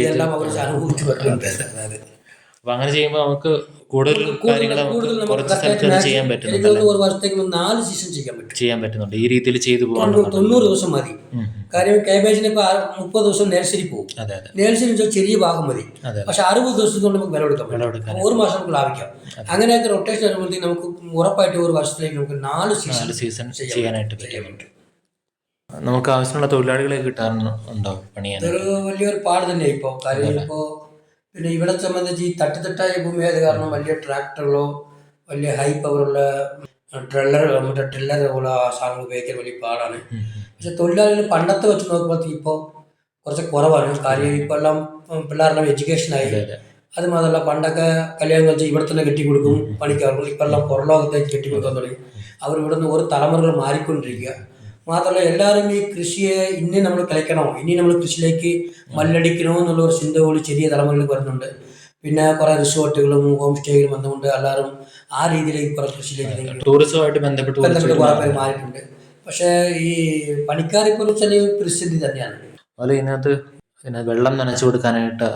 ഇതെല്ലാം അവർ അനുഭവിച്ചു വരുന്നുണ്ട് അതായത് അപ്പൊ അങ്ങനെ ചെയ്യുമ്പോൾ നമുക്ക് കൂടുതൽ കാര്യങ്ങൾ നമുക്ക് കുറച്ച് സ്ഥലത്ത് ചെയ്യാൻ തോന്നുന്നു ഒരു വർഷത്തേക്ക് നാല് സീസൺ ചെയ്യാൻ പറ്റും. ചെയ്യാൻ പറ്റുന്നുണ്ട്. ഈ രീതിയിൽ ചെയ്തു പോകാൻ തൊണ്ണൂറ് ദിവസം മതി. കാര്യം കാബേജിന് ഇപ്പോൾ മുപ്പത് ദിവസം നേഴ്സറി പോകും. നേഴ്സറി ചെറിയ ഭാഗം മതി. പക്ഷെ അറുപത് നമുക്ക് വിളവെടുക്കാൻ പറ്റും. വിളവെടുക്കാൻ അപ്പോൾ ഒരു മാസം നമുക്ക് ലാഭിക്കാം. അങ്ങനെയൊക്കെ റൊട്ടേഷൻ വരുമ്പോഴത്തേക്ക് നമുക്ക് ഉറപ്പായിട്ട് ഒരു വർഷത്തിലേക്ക് നമുക്ക് നാല് സീസൺ സീസൺ ചെയ്യാനായിട്ട് പറ്റും. നമുക്ക് ആവശ്യമുള്ള തൊഴിലാളികളെ കിട്ടാറുണ്ടോ പണിയാൻ? ഇതൊരു വലിയൊരു പാട് തന്നെ ഇപ്പോൾ കാര്യം ഇപ്പോൾ പിന്നെ ഇവിടെ സംബന്ധിച്ച് ഈ തട്ടിത്തട്ടായ ഭൂമി ആയത് കാരണം വലിയ ട്രാക്ടറുകളോ വലിയ ഹൈ പവറുള്ള ട്രെല്ലർ മറ്റേ ട്രില്ലർ പോലുള്ള സാധനങ്ങൾ ഉപയോഗിക്കാൻ വലിയ പാടാണ്. പക്ഷെ തൊഴിലാളികൾ പണ്ടത്തെ വെച്ച് നോക്കുമ്പോൾ ഇപ്പോൾ കുറച്ച് കുറവാണ്. കാര്യം ഇപ്പോൾ എല്ലാം പിള്ളേരെല്ലാം എഡ്യൂക്കേഷനായി അതെ മാത്രമല്ല പണ്ടൊക്കെ കല്യാണം കഴിച്ച് ഇവിടെ തന്നെ കെട്ടിക്കൊടുക്കും പണിക്കാർക്ക്. ഇപ്പം എല്ലാം പുറലോകത്തേക്ക് കെട്ടിക്കൊടുക്കാൻ തുടങ്ങി. അവർ ഇവിടെ നിന്ന് ഓരോ തലമുറകൾ മാറിക്കൊണ്ടിരിക്കുക. മാത്രമല്ല എല്ലാവരും ഈ കൃഷിയെ ഇനി നമ്മൾ കളിക്കണോ ഇനി നമ്മൾ കൃഷിയിലേക്ക് മല്ലടിക്കണോ എന്നുള്ള ഒരു ചിന്ത കൂടി ചെറിയ തലമുറകളിൽ വരുന്നുണ്ട്. പിന്നെ കുറെ റിസോർട്ടുകളും ഹോം സ്റ്റേകളും വന്നുകൊണ്ട് എല്ലാവരും ആ രീതിയിലേക്ക് കുറെ കൃഷിയിലേക്ക് ടൂറിസമായിട്ട് ടൂറിസവുമായിട്ട് ബന്ധപ്പെട്ട് ബന്ധപ്പെട്ട് കുറെ പേര് മാറിയിട്ടുണ്ട്. പക്ഷേ ഈ പണിക്കാരെ ചെറിയ പരിസ്ഥിതി തന്നെയാണ്. അതുപോലെ ഇതിനകത്ത് പിന്നെ വെള്ളം നനച്ചു കൊടുക്കാനായിട്ട്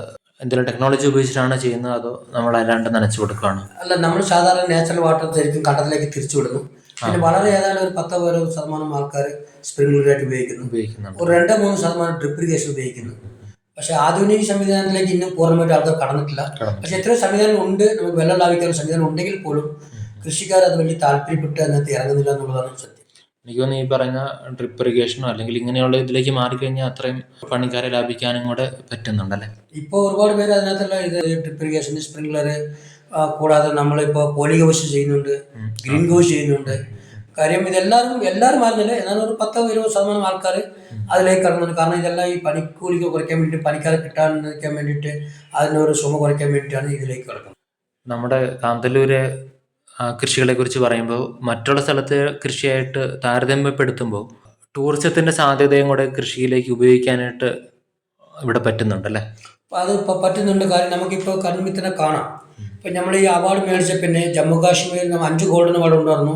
എന്തെങ്കിലും ടെക്നോളജി ഉപയോഗിച്ചിട്ടാണ് ചെയ്യുന്നത്? അതോ നമ്മൾ അല്ലാണ്ട് നനച്ചു കൊടുക്കുകയാണ്? അല്ല നമ്മൾ സാധാരണ നാച്ചുറൽ വാട്ടർ ശരിക്കും കണ്ടത്തിലേക്ക് തിരിച്ചു വിടുന്നു. പിന്നെ വളരെ ഏതാണ്ട് ഒരു പത്തോ പതിനോ ശതമാനം ആൾക്കാർ സ്പ്രിംഗ്ലറായിട്ട് ഉപയോഗിക്കുന്നു. ഉപയോഗിക്കുന്നുണ്ട്. ഒരു രണ്ടോ മൂന്ന് ശതമാനം ഡ്രിപ്പ് ഇറിഗേഷൻ ഉപയോഗിക്കുന്നു. പക്ഷെ ആധുനിക സംവിധാനത്തിലേക്ക് ഇന്നും പൂർണമായിട്ട് ആൾക്കാർ കടന്നിട്ടില്ല. പക്ഷെ എത്ര എത്രയോ സംവിധാനം ഉണ്ട് നമുക്ക് വെള്ളം ലാഭിക്കാൻ സംവിധാനം ഉണ്ടെങ്കിൽ പോലും കൃഷിക്കാർ അത് വലിയ താല്പര്യപ്പെട്ട് അതിനകത്ത് ഇറങ്ങുന്നില്ല എന്നുള്ളതാണ് സത്യം. എനിക്ക് തോന്നുന്നു ഈ പറയുന്ന ഡ്രിപ്പ് ഇറിഗേഷനോ അല്ലെങ്കിൽ ഇങ്ങനെയുള്ള ഇതിലേക്ക് മാറിക്കഴിഞ്ഞാൽ അത്രയും പണിക്കാരെ ലാഭിക്കാനും കൂടെ പറ്റുന്നുണ്ടല്ലേ ഇപ്പോൾ ഒരുപാട് പേര് അതിനകത്തുള്ള ഇത് ഡ്രിപ്പ് ഇറിഗേഷൻ സ്പ്രിംഗ്ലർ കൂടാതെ നമ്മളിപ്പോൾ പോളിഗോസ് ചെയ്യുന്നുണ്ട് ഗ്രീൻ ഗോസ് ചെയ്യുന്നുണ്ട്. കാര്യം ഇതെല്ലാവരും എല്ലാവരും അറിഞ്ഞില്ല എന്നാലും ഒരു പത്തോ ഇരുപത് ശതമാനം ആൾക്കാർ അതിലേക്ക് കടന്നുണ്ട് കാരണം ഇതെല്ലാം ഈ പണിക്കൂലിക്ക് കുറയ്ക്കാൻ വേണ്ടി പണിക്കാരെ കിട്ടാതിരിക്കാൻ വേണ്ടിയിട്ട് അതിനൊരു സുമ കുറയ്ക്കാൻ വേണ്ടിയിട്ടാണ് ഇതിലേക്ക് കിടക്കുന്നത്. നമ്മുടെ കാന്തല്ലൂര് കൃഷികളെ കുറിച്ച് പറയുമ്പോൾ മറ്റുള്ള സ്ഥലത്തെ കൃഷിയായിട്ട് താരതമ്യപ്പെടുത്തുമ്പോൾ ടൂറിസത്തിന്റെ സാധ്യതയും കൂടെ കൃഷിയിലേക്ക് ഉപയോഗിക്കാനായിട്ട് ഇവിടെ പറ്റുന്നുണ്ടല്ലേ? അത് ഇപ്പോൾ പറ്റുന്നുണ്ട് കാര്യം നമുക്കിപ്പോൾ കണ്ണുമ്പിൽ തന്നെ കാണാം. ഇപ്പം നമ്മൾ ഈ അവാർഡ് മേടിച്ച പിന്നെ ജമ്മു കാശ്മീരിൽ നമ്മൾ അഞ്ച് ഗോൾഡൻ അവാർഡ് ഉണ്ടായിരുന്നു.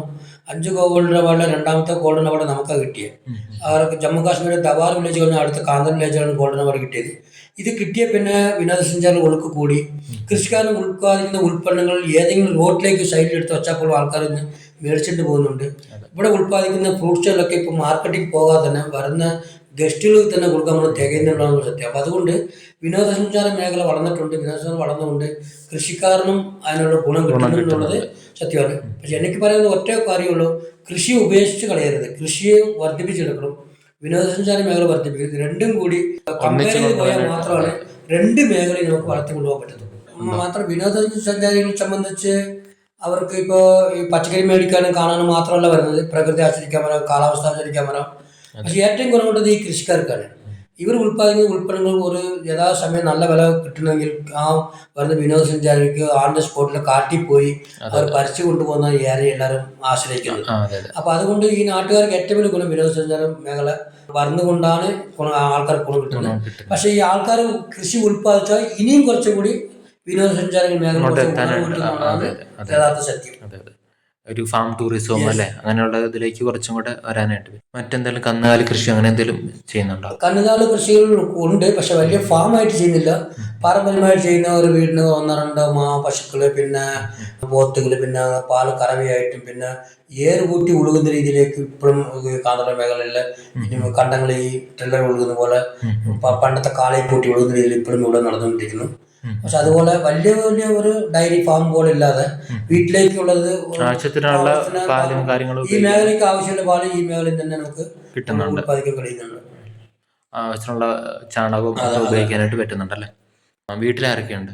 അഞ്ച് ഗോൾഡൻ അവാർഡ് രണ്ടാമത്തെ ഗോൾഡൻ അവാർഡ് നമുക്ക് കിട്ടിയത് അവർക്ക് ജമ്മു കാശ്മീരിലെ ദവാർ വില്ലേജ് കഴിഞ്ഞ അടുത്ത കാന്തൻ വില്ലേജാണ് ഗോൾഡൻ അവാർഡ് കിട്ടിയത്. ഇത് കിട്ടിയ പിന്നെ വിനോദസഞ്ചാര ഒഴുക്ക് കൂടി. കൃഷിക്കാരൻ ഉൽപ്പാദിക്കുന്ന ഉൽപ്പന്നങ്ങൾ ഏതെങ്കിലും റോഡിലേക്ക് വെച്ചാൽ പോലും ആൾക്കാർ ഇന്ന് മേടിച്ചിട്ട് പോകുന്നുണ്ട്. ഇവിടെ ഉൽപ്പാദിക്കുന്ന ഫ്രൂട്ട്സുകളൊക്കെ ഇപ്പോൾ മാർക്കറ്റിൽ പോകാതെ തന്നെ വരുന്ന ഗസ്റ്റുകൾക്ക് തന്നെ കൊടുക്കാൻ നമ്മൾ തികയുന്നുള്ളതാണ് സത്യം. അപ്പോൾ അതുകൊണ്ട് വിനോദസഞ്ചാര മേഖല വളർന്നിട്ടുണ്ട് വിനോദസഞ്ചാരം വളർന്നുകൊണ്ട് കൃഷിക്കാരനും അതിനുള്ള ഗുണം കിട്ടുന്നു എന്നുള്ളത് സത്യമാണ്. പക്ഷെ എനിക്ക് പറയുന്നത് ഒറ്റ കാര്യമുള്ളൂ കൃഷി ഉപേക്ഷിച്ച് കളയരുത്. കൃഷിയെ വർദ്ധിപ്പിച്ചെടുക്കണം വിനോദസഞ്ചാര മേഖല വർദ്ധിപ്പിക്കരുത്. രണ്ടും കൂടി കമ്പയർ ചെയ്ത് പോയാൽ മാത്രമാണ് രണ്ട് മേഖലയും നമുക്ക് വളർത്തി കൊണ്ടുപോകാൻ പറ്റത്തുള്ളൂ മാത്രം വിനോദസഞ്ചാരികളെ സംബന്ധിച്ച് അവർക്ക് ഇപ്പോൾ ഈ പച്ചക്കറി മേടിക്കാനും കാണാനും മാത്രമല്ല വരുന്നത്. പ്രകൃതി ആസ്വദിക്കാൻ വരാം കാലാവസ്ഥ ആസ്വദിക്കാൻ വരാം. പക്ഷേ ഏറ്റവും കുറവുള്ളത് ഈ കൃഷിക്കാർക്കാണ്. ഇവർ ഉൽപ്പാദിക്കുന്ന ഉൽപ്പന്നങ്ങൾ ഒരു യഥാസമയം നല്ല വില കിട്ടണമെങ്കിൽ ആ വരുന്ന വിനോദസഞ്ചാരിക്ക് ആൺ ദ സ്പോട്ടിൽ കാട്ടി പോയി അവർ പറിച്ചു കൊണ്ടുപോകുന്ന ഏറെ എല്ലാവരും ആശ്രയിക്കുന്നത്. അപ്പൊ അതുകൊണ്ട് ഈ നാട്ടുകാർക്ക് ഏറ്റവും വലിയ ഗുണം വിനോദസഞ്ചാര മേഖല വരുന്നുകൊണ്ടാണ് ആൾക്കാർ ആൾക്കാർക്ക് ഗുണം കിട്ടുന്നത്. പക്ഷെ ഈ ആൾക്കാർ കൃഷി ഉൽപ്പാദിച്ചാൽ ഇനിയും കുറച്ചുകൂടി വിനോദസഞ്ചാര മേഖല. യഥാർത്ഥ സത്യം. ഒരു ഫാം ടൂറിസവും അല്ലെ? അങ്ങനെയുള്ള ഇതിലേക്ക് കുറച്ചും കൂടെ വരാനായിട്ട്. മറ്റെന്തെങ്കിലും കന്നുകാലി കൃഷി അങ്ങനെ എന്തെങ്കിലും ചെയ്യുന്നുണ്ടോ? കന്നുകാലി കൃഷികൾ ഉണ്ട്. പക്ഷെ വലിയ ഫാം ആയിട്ട് ചെയ്യുന്നില്ല. പാരമ്പര്യമായിട്ട് ചെയ്യുന്ന ഒരു വീടിന് ഒന്നോ രണ്ടോ മാ പശുക്കൾ പിന്നെ പോത്തുകൾ പിന്നെ പാൽ കറവയായിട്ടും പിന്നെ ഏറ് കൂട്ടി ഉഴുകുന്ന രീതിയിലേക്ക് ഇപ്പോഴും കാന്തള മേഖലയിൽ കണ്ടങ്ങളിൽ ഈ ടെല്ലർ ഒഴുകുന്ന പോലെ പണ്ടത്തെ കാളയെ കൂട്ടി ഒഴുകുന്ന രീതിയിൽ ഇപ്പോഴും ഇവിടെ നടന്നുകൊണ്ടിരിക്കുന്നു. പക്ഷെ അതുപോലെ വലിയ വലിയ ഒരു ഡയറി ഫാം പോലെ ഇല്ലാതെ വീട്ടിലേക്കുള്ളത് ഈ മേഖലയ്ക്ക് ആവശ്യമുള്ള പാൽ ഈ മേഖലയിൽ തന്നെ നമുക്ക് കിട്ടുന്നുണ്ട്. കഴിയുന്നുണ്ട്. ആവശ്യത്തിനുള്ള ചാണകവും ഉപയോഗിക്കാനായിട്ട് പറ്റുന്നുണ്ടല്ലേ? വീട്ടിലാരൊക്കെയുണ്ട്?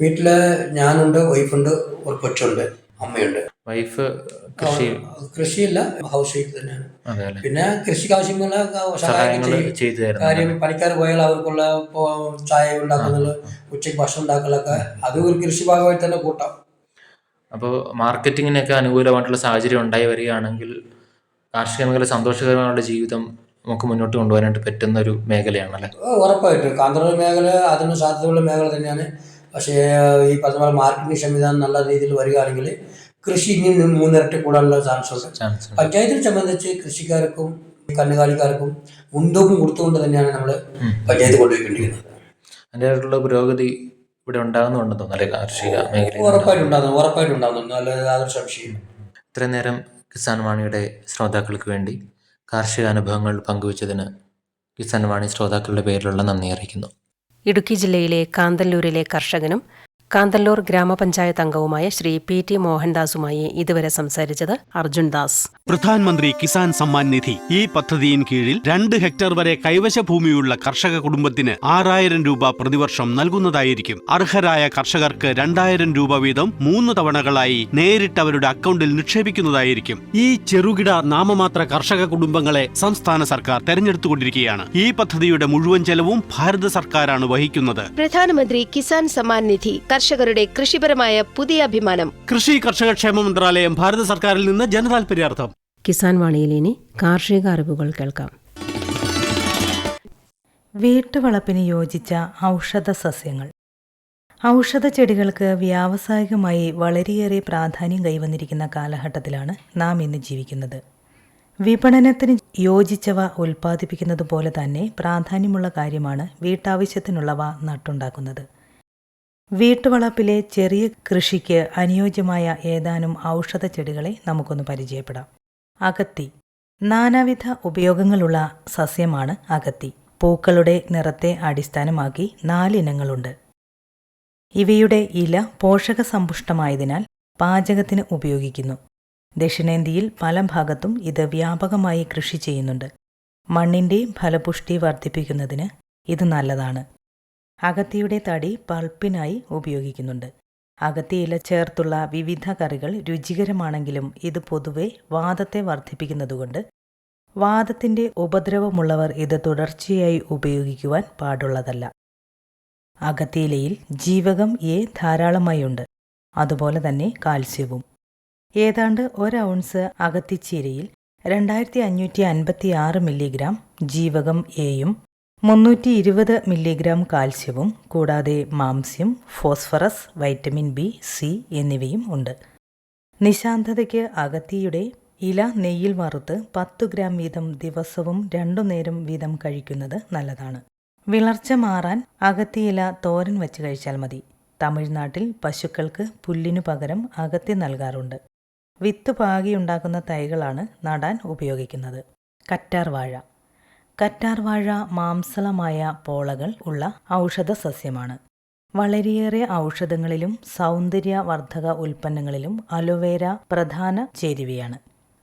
വീട്ടിൽ ഞാനുണ്ട് വൈഫുണ്ട് ഒരു കൊച്ചുണ്ട് അമ്മയുണ്ട്. വൈഫ് കൃഷി കൃഷിയില്ല ഹൗസ് വൈഫ് തന്നെയാണ്. പിന്നെ കൃഷിക്ക് ആവശ്യമുള്ള സഹായങ്ങൾ കാര്യം പണിക്കാർ പോയാൽ അവർക്കുള്ള ചായ ഉണ്ടാക്കുന്നത് ഉച്ചയ്ക്ക് ഭക്ഷണം ഉണ്ടാക്കലൊക്കെ അത് ഒരു കൃഷി ഭാഗമായി തന്നെ കൂട്ടാം. അപ്പോൾ മാർക്കറ്റിങ്ങിനൊക്കെ അനുകൂലമായിട്ടുള്ള സാഹചര്യം ഉണ്ടായി വരികയാണെങ്കിൽ കാർഷിക മേഖല സന്തോഷകരമായുള്ള ജീവിതം നമുക്ക് മുന്നോട്ട് കൊണ്ടുപോകാനായിട്ട് പറ്റുന്ന ഒരു മേഖലയാണല്ലേ ഉറപ്പായിട്ടും. കാന്തറ മേഖല അതിന് സാധ്യതയുള്ള മേഖല തന്നെയാണ്. പക്ഷേ ഈ പറഞ്ഞ പോലെ മാർക്കറ്റിംഗ് സംവിധാനം നല്ല രീതിയിൽ വരികയാണെങ്കിൽ കൃഷി ഇനി മൂന്നിരട്ടി കൂടാനുള്ള ചാൻസ് ഉണ്ട്. ചാൻസ് പഞ്ചായത്തിനെ സംബന്ധിച്ച് കൃഷിക്കാർക്കും കന്നുകാലിക്കാർക്കും മുൻതൂക്കം കൊടുത്തുകൊണ്ട് തന്നെയാണ് നമ്മൾ പഞ്ചായത്ത് കൊണ്ടുപോയിക്കൊണ്ടിരിക്കുന്നത്. അതിന്റെതായിട്ടുള്ള പുരോഗതി ഇവിടെ ഉണ്ടാകുന്നുണ്ടെന്ന് തോന്നുന്നു കാർഷിക മേഖലയിൽ ഉറപ്പായിട്ടും ഉണ്ടാകുന്നു ഉറപ്പായിട്ടും ഉണ്ടാകുന്നു. നല്ല യാതൊരു സംശയം ഇത്രയും നേരം കിസാൻ വാണിയുടെ ശ്രോതാക്കൾക്ക് വേണ്ടി കാർഷിക അനുഭവങ്ങൾ പങ്കുവച്ചതിന് കിസാൻ വാണി ശ്രോതാക്കളുടെ പേരിലുള്ള നന്ദി അറിയിക്കുന്നു. ഇടുക്കി ജില്ലയിലെ കാന്തല്ലൂരിലെ കർഷകനും കാന്തല്ലൂർ ഗ്രാമപഞ്ചായത്ത് അംഗവുമായ ശ്രീ പി ടി മോഹൻദാസുമായി ഇതുവരെ സംസാരിച്ചത് അർജുൻ ദാസ്. പ്രധാൻമന്ത്രി കിസാൻ സമ്മാൻ നിധി. ഈ പദ്ധതിയിൻ കീഴിൽ രണ്ട് ഹെക്ടർ വരെ കൈവശ ഭൂമിയുള്ള കർഷക കുടുംബത്തിന് ആറായിരം രൂപ പ്രതിവർഷം നൽകുന്നതായിരിക്കും. അർഹരായ കർഷകർക്ക് രണ്ടായിരം രൂപ വീതം മൂന്ന് തവണകളായി നേരിട്ട് അവരുടെ അക്കൗണ്ടിൽ നിക്ഷേപിക്കുന്നതായിരിക്കും. ഈ ചെറുകിട നാമമാത്ര കർഷക കുടുംബങ്ങളെ സംസ്ഥാന സർക്കാർ തെരഞ്ഞെടുത്തുകൊണ്ടിരിക്കുകയാണ്. ഈ പദ്ധതിയുടെ മുഴുവൻ ചെലവും ഭാരത സർക്കാരാണ് വഹിക്കുന്നത്. പ്രധാനമന്ത്രി കിസാൻ സമ്മാൻ നിധി കർഷകരുടെ കൃഷിപരമായ പുതിയ അഭിമാനം. കൃഷി കർഷക ക്ഷേമ മന്ത്രാലയം ഭാരത സർക്കാരിൽ നിന്ന് ജനതാൽപര്യാർത്ഥം. കിസാൻ വാണിയിൽ ഇനി കാർഷിക അറിവുകൾ കേൾക്കാം. വീട്ടുവളപ്പിന് യോജിച്ച ഔഷധ സസ്യങ്ങൾ. ഔഷധ ചെടികൾക്ക് വ്യാവസായികമായി വളരെയേറെ പ്രാധാന്യം കൈവന്നിരിക്കുന്ന കാലഘട്ടത്തിലാണ് നാം ഇന്ന് ജീവിക്കുന്നത്. വിപണനത്തിന് യോജിച്ചവ ഉൽപ്പാദിപ്പിക്കുന്നത് പോലെ തന്നെ പ്രാധാന്യമുള്ള കാര്യമാണ് വീട്ടാവശ്യത്തിനുള്ളവ നട്ടുണ്ടാക്കുന്നത്. വീട്ടുവളപ്പിലെ ചെറിയ കൃഷിക്ക് അനുയോജ്യമായ ഏതാനും ഔഷധ ചെടികളെ നമുക്കൊന്ന് പരിചയപ്പെടാം. അകത്തി നാനാവിധ ഉപയോഗങ്ങളുള്ള സസ്യമാണ് അകത്തി പൂക്കളുടെ നിറത്തെ അടിസ്ഥാനമാക്കി നാലിനങ്ങളുണ്ട്. ഇവയുടെ ഇല പോഷക സമ്പുഷ്ടമായതിനാൽ പാചകത്തിന് ഉപയോഗിക്കുന്നു. ദക്ഷിണേന്ത്യയിൽ പല ഭാഗത്തും ഇത് വ്യാപകമായി കൃഷി ചെയ്യുന്നുണ്ട്. മണ്ണിന്റെ ഫലപുഷ്ടി വർദ്ധിപ്പിക്കുന്നതിന് ഇത് നല്ലതാണ്. അകത്തിയുടെ തടി പൾപ്പിനായി ഉപയോഗിക്കുന്നുണ്ട്. അകത്തിയില ചേർത്തുള്ള വിവിധ കറികൾ രുചികരമാണെങ്കിലും ഇത് പൊതുവെ വാദത്തെ വർദ്ധിപ്പിക്കുന്നതുകൊണ്ട് വാദത്തിന്റെ ഉപദ്രവമുള്ളവർ ഇത് തുടർച്ചയായി ഉപയോഗിക്കുവാൻ പാടുള്ളതല്ല. അകത്തിയിലയിൽ ജീവകം എ ധാരാളമായുണ്ട്. അതുപോലെ തന്നെ കാൽസ്യവും. ഏതാണ്ട് ഒരൗൺസ് അകത്തിച്ചീരയിൽ രണ്ടായിരത്തി അഞ്ഞൂറ്റി അൻപത്തി ആറ് മില്ലിഗ്രാം ജീവകം എയും മുന്നൂറ്റി ഇരുപത് മില്ലിഗ്രാം കാൽസ്യവും കൂടാതെ മാംസ്യം ഫോസ്ഫറസ് വൈറ്റമിൻ ബി സി എന്നിവയും ഉണ്ട്. നിശാന്തതയ്ക്ക് അകത്തിയുടെ ഇല നെയ്യിൽ വറുത്ത് പത്തു ഗ്രാം വീതം ദിവസവും രണ്ടു നേരം വീതം കഴിക്കുന്നത് നല്ലതാണ്. വിളർച്ച മാറാൻ അകത്തിയില തോരൻ വെച്ച് കഴിച്ചാൽ മതി. തമിഴ്നാട്ടിൽ പശുക്കൾക്ക് പുല്ലിനു പകരം അകത്തി നൽകാറുണ്ട്. വിത്ത് പാകിയുണ്ടാക്കുന്ന തൈകളാണ് നടാൻ ഉപയോഗിക്കുന്നത്. കറ്റാർ വാഴ. കറ്റാർ വാഴ മാംസളമായ പോളകൾ ഉള്ള ഔഷധ സസ്യമാണ് വളരെയേറെ ഔഷധങ്ങളിലും സൗന്ദര്യവർദ്ധക ഉൽപ്പന്നങ്ങളിലും അലോവേര പ്രധാന ചേരുവയാണ്.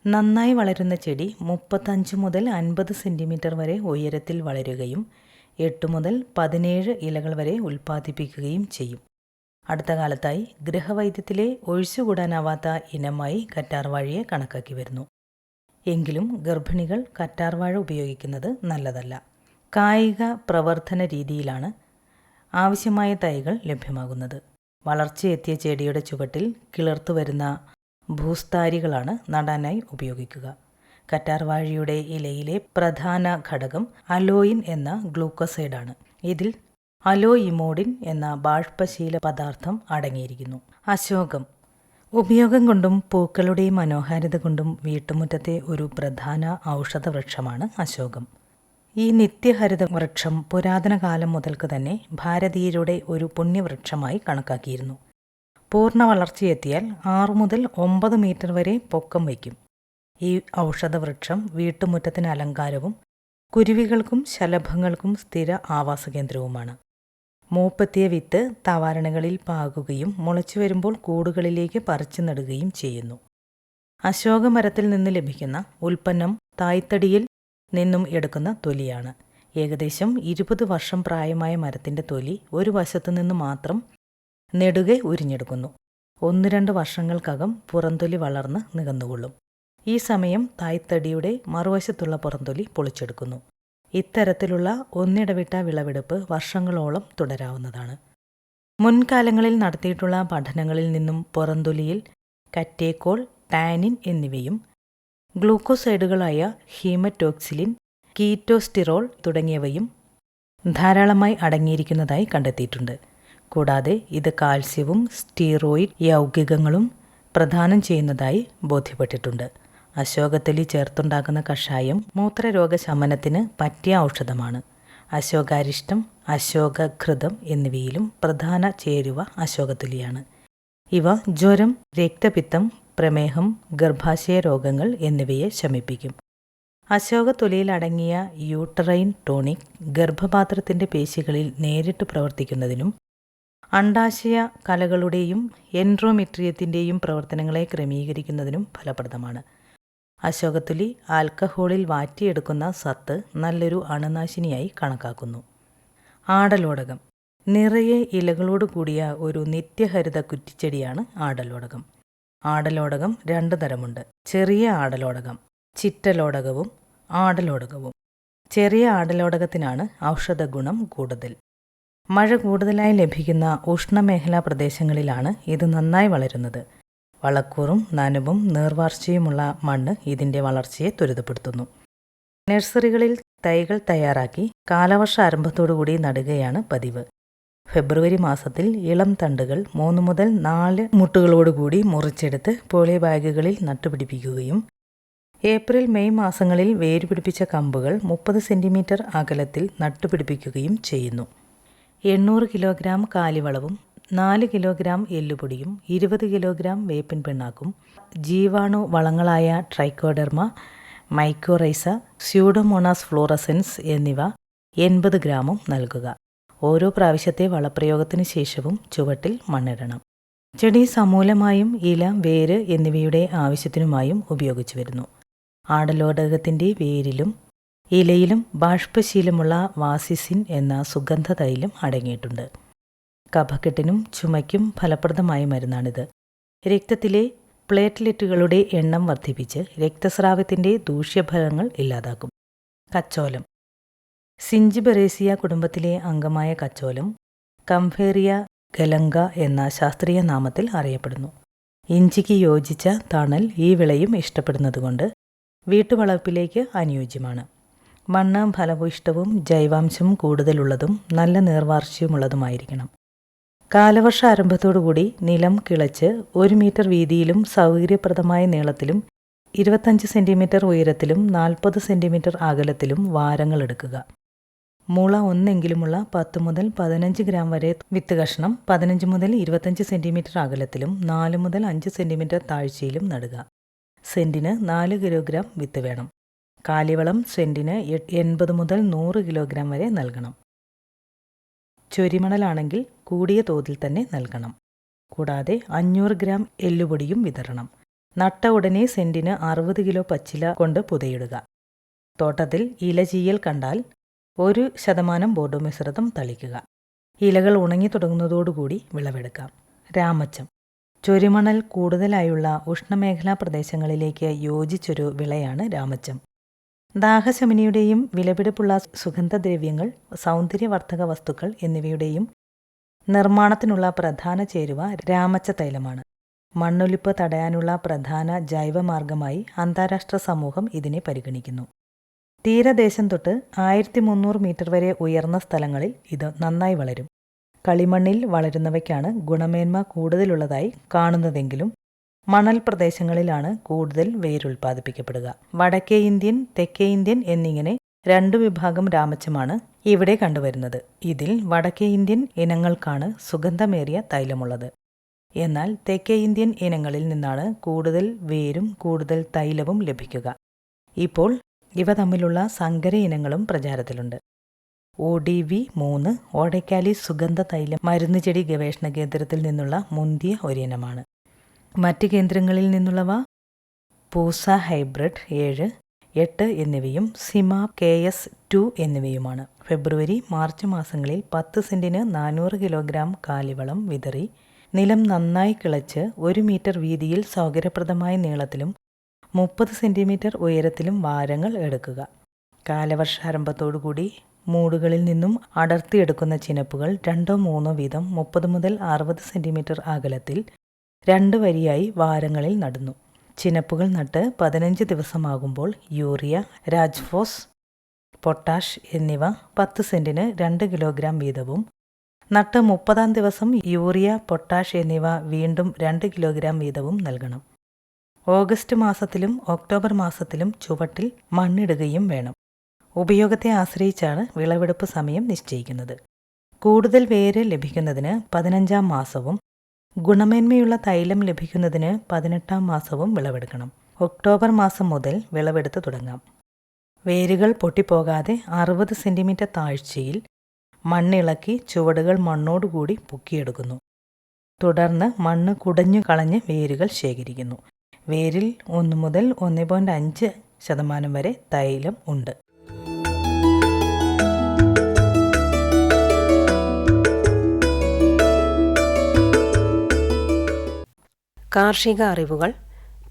നന്നായി വളരുന്ന ചെടി മുപ്പത്തഞ്ച് മുതൽ അൻപത് സെന്റിമീറ്റർ വരെ ഉയരത്തിൽ വളരുകയും എട്ട് മുതൽ പതിനേഴ് ഇലകൾ വരെ ഉൽപ്പാദിപ്പിക്കുകയും ചെയ്യും. അടുത്ത കാലത്തായി ഗൃഹവൈദ്യത്തിലെ ഒഴിച്ചുകൂടാനാവാത്ത ഇനമായി കറ്റാർവാഴയെ കണക്കാക്കി വരുന്നു. എങ്കിലും ഗർഭിണികൾ കറ്റാർവാഴ ഉപയോഗിക്കുന്നത് നല്ലതല്ല. കായിക പ്രവർത്തന രീതിയിലാണ് ആവശ്യമായ തൈകൾ ലഭ്യമാകുന്നത്. വളർച്ചയെത്തിയ ചെടിയുടെ ചുവട്ടിൽ കിളിർത്തു വരുന്ന ഭൂസ്താരികളാണ് നടാനായി ഉപയോഗിക്കുക. കറ്റാർവാഴയുടെ ഇലയിലെ പ്രധാന ഘടകം അലോയിൻ എന്ന ഗ്ലൂക്കോസൈഡാണ്. ഇതിൽ അലോയിമോഡിൻ എന്ന ബാഷ്പശീല പദാർത്ഥം അടങ്ങിയിരിക്കുന്നു. അശോകം ഉപയോഗം കൊണ്ടും പൂക്കളുടെ മനോഹാരിത കൊണ്ടും വീട്ടുമുറ്റത്തെ ഒരു പ്രധാന ഔഷധ വൃക്ഷമാണ് അശോകം. ഈ നിത്യഹരിത വൃക്ഷം പുരാതന കാലം മുതൽക്ക് തന്നെ ഭാരതീയരുടെ ഒരു പുണ്യവൃക്ഷമായി കണക്കാക്കിയിരുന്നു. പൂർണ വളർച്ചയെത്തിയാൽ ആറു മുതൽ ഒമ്പത് മീറ്റർ വരെ പൊക്കം വയ്ക്കും. ഈ ഔഷധവൃക്ഷം വീട്ടുമുറ്റത്തിന് അലങ്കാരവും കുരുവികൾക്കും ശലഭങ്ങൾക്കും സ്ഥിര ആവാസകേന്ദ്രവുമാണ്. മൂപ്പെത്തിയ വിത്ത് തവാരണകളിൽ പാകുകയും മുളച്ചു വരുമ്പോൾ കൂടുകളിലേക്ക് പറിച്ചു നടുകയും ചെയ്യുന്നു. അശോകമരത്തിൽ നിന്ന് ലഭിക്കുന്ന ഉൽപ്പന്നം തായ്തടിയിൽ നിന്നും എടുക്കുന്ന തൊലിയാണ്. ഏകദേശം ഇരുപത് വർഷം പ്രായമായ മരത്തിന്റെ തൊലി ഒരു വശത്തു നിന്ന് മാത്രം നെടുകെ ഉരിഞ്ഞെടുക്കുന്നു. ഒന്ന് രണ്ട് വർഷങ്ങൾക്കകം പുറന്തൊലി വളർന്ന് നികന്നുകൊള്ളും. ഈ സമയം തായ്തടിയുടെ മറുവശത്തുള്ള പുറന്തൊലി പൊളിച്ചെടുക്കുന്നു. ഇത്തരത്തിലുള്ള ഒന്നിടവിട്ട വിളവെടുപ്പ് വർഷങ്ങളോളം തുടരാവുന്നതാണ്. മുൻകാലങ്ങളിൽ നടത്തിയിട്ടുള്ള പഠനങ്ങളിൽ നിന്നും പുറന്തൊലിയിൽ കറ്റേക്കോൾ ടാനിൻ എന്നിവയും ഗ്ലൂക്കോസൈഡുകളായ ഹീമറ്റോക്സിലിൻ കീറ്റോസ്റ്റിറോൾ തുടങ്ങിയവയും ധാരാളമായി അടങ്ങിയിരിക്കുന്നതായി കണ്ടെത്തിയിട്ടുണ്ട്. കൂടാതെ ഇത് കാൽസ്യവും സ്റ്റീറോയിഡ് യൗഗികങ്ങളും പ്രദാനം ചെയ്യുന്നതായി ബോധ്യപ്പെട്ടിട്ടുണ്ട്. അശോകത്തൊലി ചേർത്തുണ്ടാക്കുന്ന കഷായം മൂത്രരോഗ ശമനത്തിന് പറ്റിയ ഔഷധമാണ്. അശോകാരിഷ്ടം അശോകഘൃതം എന്നിവയിലും പ്രധാന ചേരുവ അശോകത്തുലിയാണ്. ഇവ ജ്വരം രക്തപിത്തം പ്രമേഹം ഗർഭാശയ രോഗങ്ങൾ എന്നിവയെ ശമിപ്പിക്കും. അശോകത്തൊലിയിൽ അടങ്ങിയ യൂട്ടറൈൻ ടോണിക് ഗർഭപാത്രത്തിന്റെ പേശികളിൽ നേരിട്ട് പ്രവർത്തിക്കുന്നതിനും അണ്ടാശയ കലകളുടെയും എൻട്രോമെട്രിയത്തിന്റെയും പ്രവർത്തനങ്ങളെ ക്രമീകരിക്കുന്നതിനും ഫലപ്രദമാണ്. അശോകത്തൊലി ആൽക്കഹോളിൽ വാറ്റിയെടുക്കുന്ന സത്ത് നല്ലൊരു അണുനാശിനിയായി കണക്കാക്കുന്നു. ആടലോടകം. നിറയെ ഇലകളോട് കൂടിയ ഒരു നിത്യഹരിത കുറ്റിച്ചെടിയാണ് ആടലോടകം. ആടലോടകം രണ്ട് തരമുണ്ട്. ചെറിയ ആടലോടകം ചിറ്റലോടകവും ആടലോടകവും. ചെറിയ ആടലോടകത്തിനാണ് ഔഷധ ഗുണം കൂടുതൽ. മഴ കൂടുതലായി ലഭിക്കുന്ന ഉഷ്ണമേഖലാ പ്രദേശങ്ങളിലാണ് ഇത് നന്നായി വളരുന്നത്. വളക്കൂറും നനവും നീർവാർച്ചയുമുള്ള മണ്ണ് ഇതിന്റെ വളർച്ചയെ ത്വരിതപ്പെടുത്തുന്നു. നഴ്സറികളിൽ തൈകൾ തയ്യാറാക്കി കാലവർഷ ആരംഭത്തോടുകൂടി നടുകയാണ് പതിവ്. ഫെബ്രുവരി മാസത്തിൽ ഇളം തണ്ടുകൾ മൂന്ന് മുതൽ നാല് മുട്ടുകളോടുകൂടി മുറിച്ചെടുത്ത് പോളി ബാഗുകളിൽ നട്ടുപിടിപ്പിക്കുകയും ഏപ്രിൽ മെയ് മാസങ്ങളിൽ വേരുപിടിപ്പിച്ച കമ്പുകൾ മുപ്പത് സെന്റിമീറ്റർ അകലത്തിൽ നട്ടുപിടിപ്പിക്കുകയും ചെയ്യുന്നു. എണ്ണൂറ് കിലോഗ്രാം കാലിവളവും നാല് കിലോഗ്രാം എല്ലുപൊടിയും ഇരുപത് കിലോഗ്രാം വേപ്പിൻ പിണ്ണാക്കും ജീവാണു വളങ്ങളായ ട്രൈക്കോഡെർമ മൈക്കോറൈസ സ്യൂഡോമോണാസ് ഫ്ലോറസെൻസ് എന്നിവ എൺപത് ഗ്രാമും നൽകുക. ഓരോ പ്രാവശ്യത്തെ വളപ്രയോഗത്തിന് ശേഷവും ചുവട്ടിൽ മണ്ണിടണം. ചെടി സമൂലമായും ഇല വേര് എന്നിവയുടെ ആവശ്യത്തിനുമായും ഉപയോഗിച്ചു വരുന്നു. ആടലോടകത്തിന്റെ വേരിലും ഇലയിലും ബാഷ്പശീലമുള്ള വാസിസിൻ എന്ന സുഗന്ധ തൈലം അടങ്ങിയിട്ടുണ്ട്. കഫക്കെട്ടിനും ചുമയ്ക്കും ഫലപ്രദമായ മരുന്നാണിത്. രക്തത്തിലെ പ്ലേറ്റ്ലെറ്റുകളുടെ എണ്ണം വർദ്ധിപ്പിച്ച് രക്തസ്രാവത്തിന്റെ ദൂഷ്യഫലങ്ങൾ ഇല്ലാതാക്കും. കച്ചോലം. സിഞ്ചിബെറേസിയ കുടുംബത്തിലെ അംഗമായ കച്ചോലം കംഫേറിയ ഗലങ്ക എന്ന ശാസ്ത്രീയ നാമത്തിൽ അറിയപ്പെടുന്നു. ഇഞ്ചിക്ക് യോജിച്ച തണൽ ഈ വിളയും ഇഷ്ടപ്പെടുന്നതുകൊണ്ട് വീട്ടുവളപ്പിലേക്ക് അനുയോജ്യമാണ്. മണ്ണ് ഫലഭൂയിഷ്ടവും ജൈവാംശം കൂടുതലുള്ളതും നല്ല നീർവാർച്ചയുമുള്ളതുമായിരിക്കണം കാലവർഷ ആരംഭത്തോടുകൂടി നിലം കിളച്ച് ഒരു മീറ്റർ വീതിയിലും സൗകര്യപ്രദമായ നീളത്തിലും ഇരുപത്തഞ്ച് സെന്റിമീറ്റർ ഉയരത്തിലും നാൽപ്പത് സെന്റിമീറ്റർ അകലത്തിലും വാരങ്ങൾ എടുക്കുക. മുള ഒന്നെങ്കിലുമുള്ള പത്ത് മുതൽ പതിനഞ്ച് ഗ്രാം വരെ വിത്ത് കഷ്ണം പതിനഞ്ച് മുതൽ ഇരുപത്തഞ്ച് സെന്റിമീറ്റർ അകലത്തിലും നാല് മുതൽ അഞ്ച് സെന്റിമീറ്റർ താഴ്ചയിലും നടുക. സെന്റിന് നാല് കിലോഗ്രാം വിത്ത് വേണം. കാലിവളം സെന്റിന് എൺപത് മുതൽ നൂറ് കിലോഗ്രാം വരെ നൽകണം. ചൊരിമണലാണെങ്കിൽ കൂടിയ തോതിൽ തന്നെ നൽകണം. കൂടാതെ അഞ്ഞൂറ് ഗ്രാം എല്ലുപൊടിയും വിതരണം നട്ട ഉടനെ സെന്റിന് അറുപത് കിലോ പച്ചില കൊണ്ട് പുതയിടുക. തോട്ടത്തിൽ ഇലചീയൽ കണ്ടാൽ ഒരു ശതമാനം ബോർഡോ മിശ്രിതം തളിക്കുക. ഇലകൾ ഉണങ്ങി തുടങ്ങുന്നതോടുകൂടി വിളവെടുക്കാം. രാമച്ചം. ചൊരിമണൽ കൂടുതലായുള്ള ഉഷ്ണമേഖലാ പ്രദേശങ്ങളിലേക്ക് യോജിച്ചൊരു വിളയാണ് രാമച്ചം. ദാഹശമനിയുടെയും വിലപിടിപ്പുള്ള സുഗന്ധദ്രവ്യങ്ങൾ സൗന്ദര്യവർദ്ധക വസ്തുക്കൾ എന്നിവയുടെയും നിർമ്മാണത്തിനുള്ള പ്രധാന ചേരുവ രാമച്ച തൈലമാണ്. മണ്ണൊലിപ്പ് തടയാനുള്ള പ്രധാന ജൈവമാർഗമായി അന്താരാഷ്ട്ര സമൂഹം ഇതിനെ പരിഗണിക്കുന്നു. തീരദേശം തൊട്ട് ആയിരത്തി മുന്നൂറ് മീറ്റർ വരെ ഉയർന്ന സ്ഥലങ്ങളിൽ ഇത് നന്നായി വളരും. കളിമണ്ണിൽ വളരുന്നവയ്ക്കാണ് ഗുണമേന്മ കൂടുതലുള്ളതായി കാണുന്നതെങ്കിലും മണൽ പ്രദേശങ്ങളിലാണ് കൂടുതൽ വേരുൽപാദിപ്പിക്കപ്പെടുക വടക്കേ ഇന്ത്യൻ തെക്കേ ഇന്ത്യൻ എന്നിങ്ങനെ രണ്ടു വിഭാഗം രാമച്ചമാണ് ഇവിടെ കണ്ടുവരുന്നത്. ഇതിൽ വടക്കേ ഇന്ത്യൻ ഇനങ്ങൾക്കാണ് സുഗന്ധമേറിയ തൈലമുള്ളത്. എന്നാൽ തെക്കേ ഇന്ത്യൻ ഇനങ്ങളിൽ നിന്നാണ് കൂടുതൽ വേരും കൂടുതൽ തൈലവും ലഭിക്കുക. ഇപ്പോൾ ഇവ തമ്മിലുള്ള സങ്കര ഇനങ്ങളും പ്രചാരത്തിലുണ്ട്. ഒ ഡി വി മൂന്ന് ഓടയ്ക്കാലി സുഗന്ധ തൈലം മരുന്നുചെടി ഗവേഷണ കേന്ദ്രത്തിൽ നിന്നുള്ള മുന്തിയ ഒരിനമാണ്. മറ്റ് കേന്ദ്രങ്ങളിൽ നിന്നുള്ളവ? പൂസ ഹൈബ്രിഡ് ഏഴ് എട്ട് എന്നിവയും സിമ കെ എസ് ടു എന്നിവയുമാണ്. ഫെബ്രുവരി മാർച്ച് മാസങ്ങളിൽ പത്ത് സെന്റിന് നാനൂറ് കിലോഗ്രാം കാലിവളം വിതറി നിലം നന്നായി കിളച്ച് ഒരു മീറ്റർ വീതിയിൽ സൗകര്യപ്രദമായ നീളത്തിലും മുപ്പത് സെന്റിമീറ്റർ ഉയരത്തിലും വാരങ്ങൾ എടുക്കുക. കാലവർഷാരംഭത്തോടുകൂടി മൂടുകളിൽ നിന്നും അടർത്തിയെടുക്കുന്ന ചിനപ്പുകൾ രണ്ടോ മൂന്നോ വീതം മുപ്പത് മുതൽ അറുപത് സെന്റിമീറ്റർ അകലത്തിൽ രണ്ട് വരിയായി വാരങ്ങളിൽ നടുന്നു. ചിനപ്പുകൾ നട്ട് പതിനഞ്ച് ദിവസമാകുമ്പോൾ യൂറിയ രാജ്ഫോസ് പൊട്ടാഷ് എന്നിവ പത്ത് സെന്റിന് രണ്ട് കിലോഗ്രാം വീതവും. നട്ട് മുപ്പതാം ദിവസം യൂറിയ പൊട്ടാഷ് എന്നിവ വീണ്ടും രണ്ട് കിലോഗ്രാം വീതവും നൽകണം. ഓഗസ്റ്റ് മാസത്തിലും ഒക്ടോബർ മാസത്തിലും ചുവട്ടിൽ മണ്ണിടുകയും വേണം. ഉപയോഗത്തെ ആശ്രയിച്ചാണ് വിളവെടുപ്പ് സമയം നിശ്ചയിക്കുന്നത്. കൂടുതൽ വേര് ലഭിക്കുന്നതിന് പതിനഞ്ചാം മാസവും ഗുണമേന്മയുള്ള തൈലം ലഭിക്കുന്നതിന് പതിനെട്ടാം മാസവും വിളവെടുക്കണം. ഒക്ടോബർ മാസം മുതൽ വിളവെടുത്ത് തുടങ്ങാം. വേരുകൾ പൊട്ടിപ്പോകാതെ അറുപത് സെന്റിമീറ്റർ താഴ്ചയിൽ മണ്ണിളക്കി ചുവടുകൾ മണ്ണോടുകൂടി പൊക്കിയെടുക്കുന്നു. തുടർന്ന് മണ്ണ് കുടഞ്ഞു കളഞ്ഞ് വേരുകൾ ശേഖരിക്കുന്നു. വേരിൽ ഒന്ന് മുതൽ ഒന്ന് പോയിന്റ് അഞ്ച് ശതമാനം വരെ തൈലം ഉണ്ട്. കാർഷിക അറിവുകൾ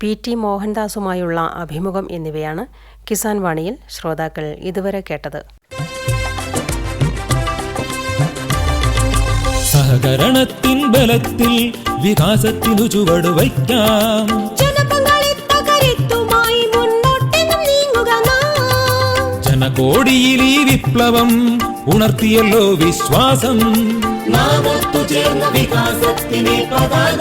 പി ടി മോഹൻദാസുമായുള്ള അഭിമുഖം എന്നിവയാണ് കിസാൻ വാണിയിൽ ശ്രോതാക്കൾ ഇതുവരെ കേട്ടത്. സഹകരണത്തിൻ ബലത്തിൽ വികാസത്തിനു ചുവട് വയ്ക്കാം. ജനകോടിയിൽ ഈ വിപ്ലവം ഉണർത്തിയല്ലോ വിശ്വാസം. നാം ചേർന്ന വികാസത്തിനെ പതാക